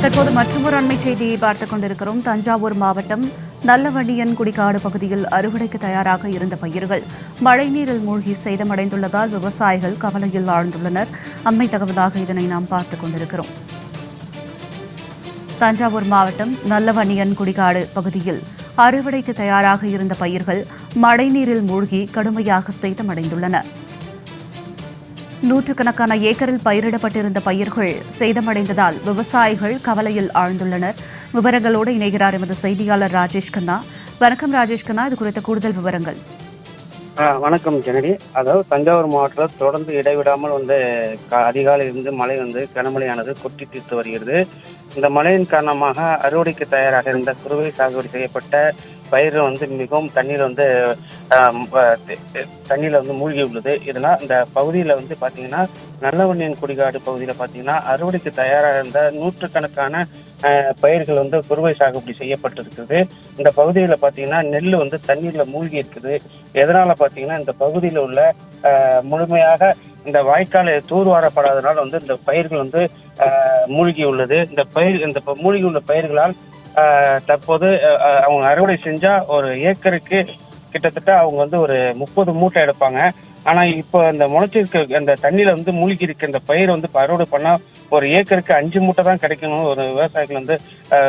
தற்போது மற்றொரு அண்மை செய்தியை பார்த்துக் கொண்டிருக்கிறோம். தஞ்சாவூர் மாவட்டம் நல்லவண்டியன் குடிக்காடு பகுதியில் அறுவடைக்கு தயாராக இருந்த பயிர்கள். மழைநீரில் மூழ்கி சேதமடைந்துள்ளதால் விவசாயிகள் கவலையில் ஆழ்ந்துள்ளனர். அண்மை தகவலாக இதனை நாம் பார்த்துக் கொண்டிருக்கிறோம். தஞ்சாவூர் மாவட்டம் நல்லவண்டியன் குடிகாடு பகுதியில் அறுவடைக்கு தயாராக இருந்த பயிர்கள் மழைநீரில் மூழ்கி கடுமையாக சேதமடைந்துள்ளன. நூற்றுக்கணக்கான ஏக்கரில் பயிரிடப்பட்டிருந்த பயிர்கள் சேதமடைந்ததால் விவசாயிகள் கவலையில் ஆழ்ந்துள்ளனர். விவரங்களோடு இணைகிறார் எமது செய்தியாளர் ராஜேஷ் கண்ணா. வணக்கம் ராஜேஷ் கண்ணா இது குறித்த கூடுதல் விவரங்கள். வணக்கம் ஜெனடி அதாவது தஞ்சாவூர் மாவட்டத்தில் தொடர்ந்து இடைவிடாமல் வந்து க- அதிகாலையில் இருந்து மழை வந்து கனமழையானது கொட்டி தீர்த்து வருகிறது. இந்த மழையின் காரணமாக அறுவடைக்கு தயாராக இருந்த குறுவை சாகுபடி செய்யப்பட்ட பயிர் வந்து மிகவும் தண்ணீர் வந்து ஆம், வந்து மூழ்கி உள்ளது. இதனால் இந்த பகுதியில் வந்து பார்த்தீங்கன்னா நல்லவண்ணியன் குடிகாடு பகுதியில் பார்த்தீங்கன்னா அறுவடைக்கு தயாராக இருந்த நூற்றுக்கணக்கான பயிர்கள் வந்து குறுவை சாகுபடி செய்யப்பட்டிருக்குது. இந்த பகுதியில் பார்த்தீங்கன்னா நெல் வந்து தண்ணீரில் மூழ்கி இருக்குது எதனால பார்த்தீங்கன்னா இந்த பகுதியில் உள்ள முழுமையாக இந்த வாய்க்கால் தூர்வாரப்படாதனால் வந்து இந்த பயிர்கள் வந்து மூழ்கி உள்ளது. இந்த பயிர் இந்த ப- மூழ்கி உள்ள பயிர்களால் தற்போது அவங்க அறுவடை செஞ்சா ஒரு ஏக்கருக்கு கிட்டத்தட்ட அவங்க வந்து ஒரு முப்பது மூட்டை எடுப்பாங்க. ஆனா இப்போ இந்த முளைச்சிருக்க அந்த தண்ணியில வந்து மூழ்கி இருக்க இந்த பயிர் வந்து அறுவடை பண்ணா ஒரு ஏக்கருக்கு அஞ்சு மூட்டை தான் கிடைக்கணும் ஒரு விவசாயிகள் வந்து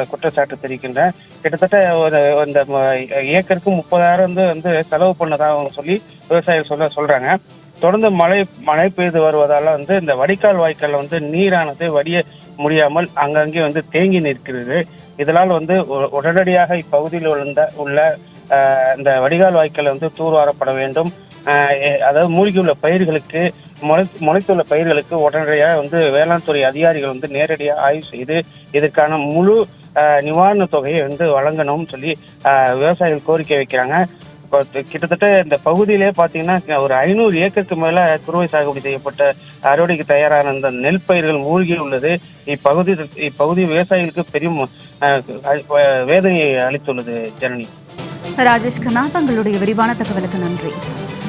குற்றச்சாட்டு தெரிவிக்கின்றேன் கிட்டத்தட்ட ஒரு இந்த ம- ஏக்கருக்கு முப்பதாயிரம் வந்து வந்து செலவு பண்ணதா அவங்க சொல்லி விவசாயிகள் சொல்ல சொல்றாங்க. தொடர்ந்து மழை மழை பெய்து வருவதால வந்து இந்த வடிகால் வாய்க்கால்ல வந்து நீரானது வடிய முடியாமல் அங்கங்கே வந்து தேங்கி நிற்கிறது. இதனால் வந்து உடனடியாக இப்பகுதியில் உள்ள உள்ள இந்த வடிகால் வாய்க்கால் வந்து தூர்வாரப்பட வேண்டும். அதாவது மூழ்கியுள்ள பயிர்களுக்கு முளை முளைத்துள்ள பயிர்களுக்கு உடனடியாக வந்து வேளாண் துறை அதிகாரிகள் வந்து நேரடியாக ஆய்வு செய்து இதற்கான முழு நிவாரண தொகையை வந்து வழங்கணும்னு சொல்லி விவசாயிகள் கோரிக்கை வைக்கிறாங்க. கிட்டத்தட்ட இந்த பகுதியிலே பார்த்தீங்கன்னா ஒரு ஐநூறு ஏக்கருக்கு மேல குறுவை சாகுபடி செய்யப்பட்ட அறுவடைக்கு தயாரான இந்த நெல் பயிர்கள் மூழ்கி உள்ளது. இப்பகுதி இப்பகுதி விவசாயிகளுக்கு பெரும் அஹ், வேதனையை அளித்துள்ளது ஜனனி. ராஜேஷ் கண்ணா தங்களுடைய விரிவான தகவலுக்கு நன்றி.